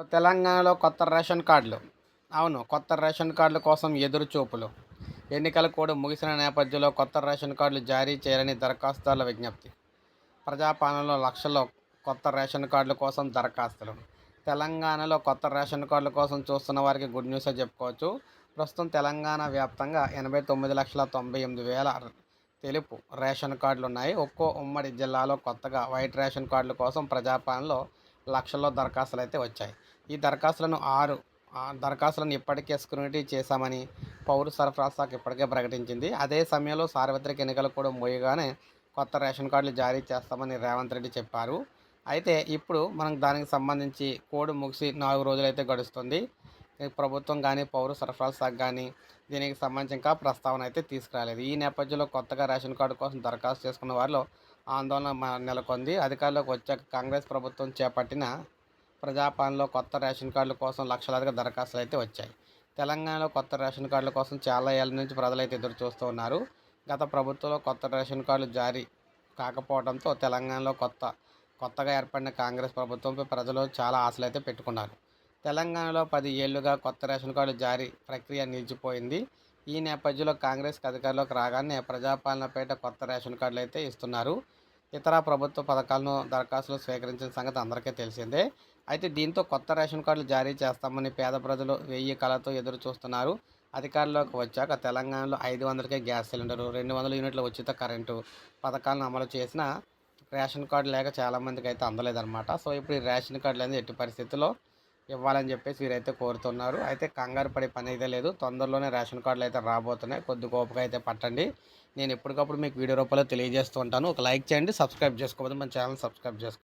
So తెలంగాణలో కొత్త ration కార్డులు. అవును కొత్త రేషన్ కార్డుల కోసం ఎదురు చూపులు. ఎన్నికల కోడ్ ముగిసిన నేపథ్యంలో కొత్త రేషన్ కార్డులు జారీ చేయాలని దరఖాస్తుదారుల విజ్ఞప్తి. ప్రజాపాలనలో లక్షల్లో కొత్త రేషన్ కార్డుల కోసం దరఖాస్తులు. తెలంగాణలో కొత్త రేషన్ కార్డుల కోసం చూస్తున్న వారికి గుడ్ న్యూస్ చెప్పుకోవచ్చు. ప్రస్తుతం తెలంగాణ వ్యాప్తంగా ఎనభై తొమ్మిది లక్షల తొంభై ఎనిమిది వేల తెలుపు రేషన్ కార్డులు ఉన్నాయి. ఒక్కో ఉమ్మడి జిల్లాలో కొత్తగా వైట్ రేషన్ కార్డుల కోసం ప్రజాపాలనలో లక్షల్లో దరఖాస్తులు అయితే వచ్చాయి. ఈ దరఖాస్తులను ఆరు దరఖాస్తులను ఇప్పటికే స్క్రూనిటీ చేశామని పౌర సరఫరా శాఖ ఇప్పటికే ప్రకటించింది. అదే సమయంలో సార్వత్రిక ఎన్నికలు కూడా మోయగానే కొత్త రేషన్ కార్డులు జారీ చేస్తామని రేవంత్ రెడ్డి చెప్పారు. అయితే ఇప్పుడు మనం దానికి సంబంధించి కోడ్ ముగిసి నాలుగు రోజులైతే గడుస్తుంది. ప్రభుత్వం కానీ పౌర సరఫరాల శాఖ కానీ దీనికి సంబంధించి ఇంకా ప్రస్తావన అయితే తీసుకురాలేదు. ఈ నేపథ్యంలో కొత్తగా రేషన్ కార్డు కోసం దరఖాస్తు చేసుకున్న వారిలో ఆందోళన నెలకొంది. అధికారంలోకి వచ్చాక కాంగ్రెస్ ప్రభుత్వం చేపట్టిన ప్రజాపాలనలో కొత్త రేషన్ కార్డుల కోసం లక్షలాదిగా దరఖాస్తులు అయితే వచ్చాయి. తెలంగాణలో కొత్త రేషన్ కార్డుల కోసం చాలా ఏళ్ళ నుంచి ప్రజలైతే ఎదురు చూస్తూ ఉన్నారు. గత ప్రభుత్వంలో కొత్త రేషన్ కార్డులు జారీ కాకపోవడంతో తెలంగాణలో కొత్త కొత్తగా ఏర్పడిన కాంగ్రెస్ ప్రభుత్వంపై ప్రజలు చాలా ఆశలు అయితే పెట్టుకున్నారు. తెలంగాణలో పది ఏళ్ళుగా కొత్త రేషన్ కార్డు జారీ ప్రక్రియ నిలిచిపోయింది. ఈ నేపథ్యంలో కాంగ్రెస్ అధికారంలోకి రాగానే ప్రజాపాలనపేట కొత్త రేషన్ కార్డులు అయితే ఇస్తున్నారు. ఇతర ప్రభుత్వ పథకాలను దరఖాస్తులు స్వీకరించిన సంగతి అందరికీ తెలిసిందే. అయితే దీంతో కొత్త రేషన్ కార్డులు జారీ చేస్తామని పేద ప్రజలు వెయ్యి కళతో ఎదురు చూస్తున్నారు. అధికారంలోకి వచ్చాక తెలంగాణలో ఐదు వందలకే గ్యాస్ సిలిండరు రెండు వందల యూనిట్ల ఉచిత కరెంటు పథకాలను అమలు చేసిన రేషన్ కార్డు లేక చాలామందికి అయితే అందలేదన్నమాట. సో ఇప్పుడు ఈ రేషన్ కార్డులు అనేది ఎట్టి పరిస్థితుల్లో ఇవ్వాలని చెప్పేసి వీరైతే కోరుతున్నారు. అయితే కంగారు పడే పని అయితే లేదు. తొందరలోనే రేషన్ కార్డులు అయితే రాబోతున్నాయి. కొద్ది గోపక అయితే పట్టండి. నేను ఎప్పటికప్పుడు మీకు వీడియో రూపంలో తెలియజేస్తూ ఉంటాను. ఒక లైక్ చేయండి సబ్స్క్రైబ్ చేసుకోకపోతే మన ఛానల్ సబ్స్క్రైబ్ చేసుకోండి